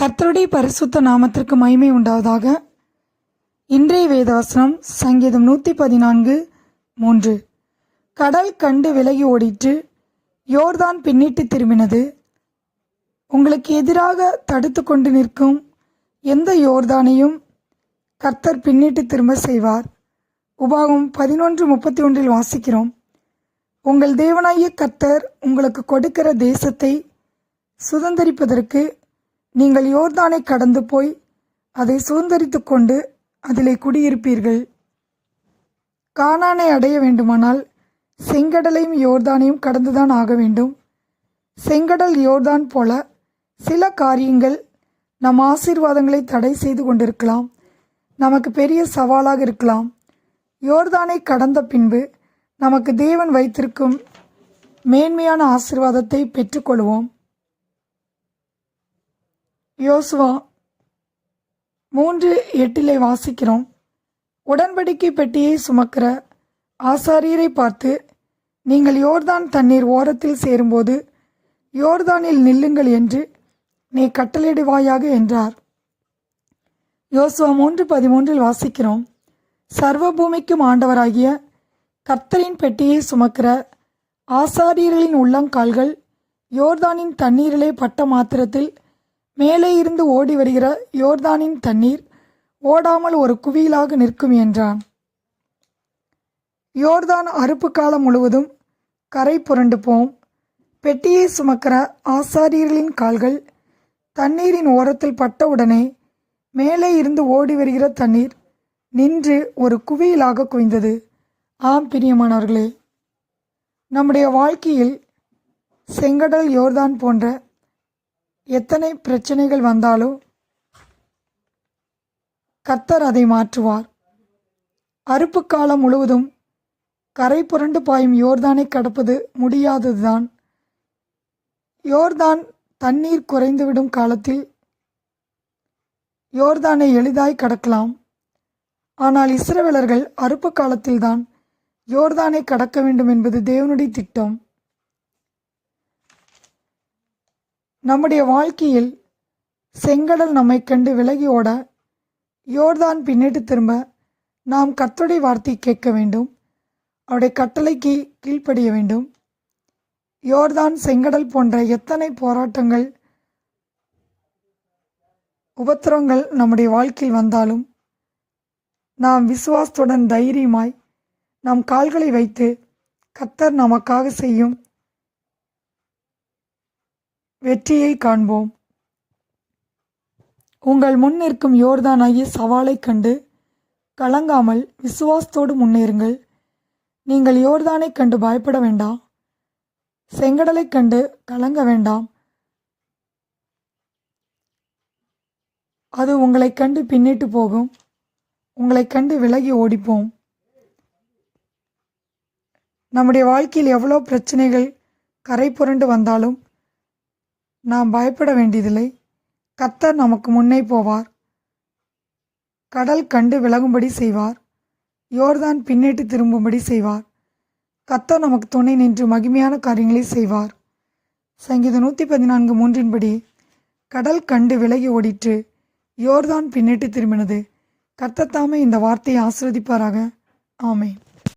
கர்த்தருடைய பரிசுத்த நாமத்திற்கு மகிமை உண்டாவதாக. இன்றைய வேதவசனம் சங்கீதம் நூற்றி பதினான்கு மூன்று. கடல் கண்டு விலகி ஓடிட்டு யோர்தான் பின்னிட்டு திரும்பினது. உங்களுக்கு எதிராக தடுத்து கொண்டு நிற்கும் எந்த யோர்தானையும் கர்த்தர் பின்னிட்டு திரும்ப செய்வார். உபாகம் பதினொன்று முப்பத்தி ஒன்றில் வாசிக்கிறோம். உங்கள் தேவனாகிய கர்த்தர் உங்களுக்கு கொடுக்கிற தேசத்தை சுதந்தரிப்பதற்கு நீங்கள் யோர்தானை கடந்து போய் அதை சுதந்திரித்து கொண்டு அதிலே குடியிருப்பீர்கள். கானானை அடைய வேண்டுமானால் செங்கடலையும் யோர்தானையும் கடந்துதான் ஆக வேண்டும். செங்கடல் யோர்தான் போல சில காரியங்கள் நம் ஆசீர்வாதங்களை தடை செய்து கொண்டிருக்கலாம். நமக்கு பெரிய சவாலாக இருக்கலாம். யோர்தானை கடந்த பின்பு நமக்கு தேவன் வைத்திருக்கும் மேன்மையான ஆசீர்வாதத்தை பெற்றுக்கொள்வோம். யோசுவா மூன்று எட்டிலே வாசிக்கிறோம். உடன்படிக்கை பெட்டியை சுமக்கிற ஆசாரியரை பார்த்து நீங்கள் யோர்தான் தண்ணீர் ஓரத்தில் சேரும்போது யோர்தானில் நில்லுங்கள் என்று நீ கட்டளையிடுவாயாக என்றார். யோசுவா மூன்று பதிமூன்றில் வாசிக்கிறோம். சர்வ பூமிக்கும் ஆண்டவராகிய கர்த்தரின் பெட்டியை சுமக்கிற ஆசாரியர்களின் உள்ளங்கால்கள் யோர்தானின் தண்ணீரிலே பட்ட மாத்திரத்தில் மேலே இருந்து ஓடி வருகிற யோர்தானின் தண்ணீர் ஓடாமல் ஒரு குவியலாக நிற்கும் என்றான். யோர்தான் அறுப்பு காலம் முழுவதும் கரை புரண்டு போம் பெட்டியை சுமக்கிற ஆசாரியர்களின் கால்கள் தண்ணீரின் ஓரத்தில் பட்டவுடனே மேலே இருந்து ஓடி வருகிற தண்ணீர் நின்று ஒரு குவியலாக குவிந்தது. ஆம் பிரியமானவர்களே நம்முடைய வாழ்க்கையில் செங்கடல் யோர்தான் போன்ற எத்தனை பிரச்சனைகள் வந்தாலும் கத்தர் அதை மாற்றுவார். அறுப்பு காலம் முழுவதும் கரை புரண்டு பாயும் யோர்தானை கடப்பது முடியாததுதான். யோர்தான் தண்ணீர் குறைந்துவிடும் காலத்தில் யோர்தானை எளிதாய் கடக்கலாம். ஆனால் இஸ்ரவேலர்கள் அறுப்பு காலத்தில்தான் யோர்தானை கடக்க வேண்டும் என்பது தேவனுடைய திட்டம். நம்முடைய வாழ்க்கையில் செங்கடல் நம்மை கண்டு விலகி ஓட யோர்தான் பின்னிட்டு திரும்ப நாம் கர்த்தருடைய வார்த்தை கேட்க வேண்டும். அவருடைய கட்டளைக்கு கீழ்ப்படிய வேண்டும். யோர்தான் செங்கடல் போன்ற எத்தனை போராட்டங்கள் உபத்திரங்கள் நம்முடைய வாழ்க்கையில் வந்தாலும் நாம் விசுவாசத்துடன் தைரியமாய் நம் கால்களை வைத்து கத்தர் நமக்காக செய்யும் வெற்றியை காண்போம். உங்கள் முன் நிற்கும் யோர்தானாகிய சவாலை கண்டு கலங்காமல் விசுவாசத்தோடு முன்னேறுங்கள். நீங்கள் யோர்தானை கண்டு பயப்பட வேண்டாம். செங்கடலை கண்டு கலங்க வேண்டாம். அது உங்களை கண்டு பின்னிட்டு போகும். உங்களை கண்டு விலகி ஓடிப்போம். நம்முடைய வாழ்க்கையில் எவ்வளோ பிரச்சனைகள் கரை புரண்டு வந்தாலும் நாம் பயப்பட வேண்டியதில்லை. கத்தர் நமக்கு முன்னே போவார். கடல் கண்டு விலகும்படி செய்வார். யோர்தான் பின்னிட்டு திரும்பும்படி செய்வார். கத்தர் நமக்கு துணை நின்று மகிமையான காரியங்களை செய்வார். சங்கீதம் நூற்றி பதினான்கு மூன்றின்படி கடல் கண்டு விலகி ஓடிற்று. யோர்தான் பின்னிட்டு திரும்பினது. கத்தத்தாமே இந்த வார்த்தையை ஆசிரதிப்பாராக ஆமேன்.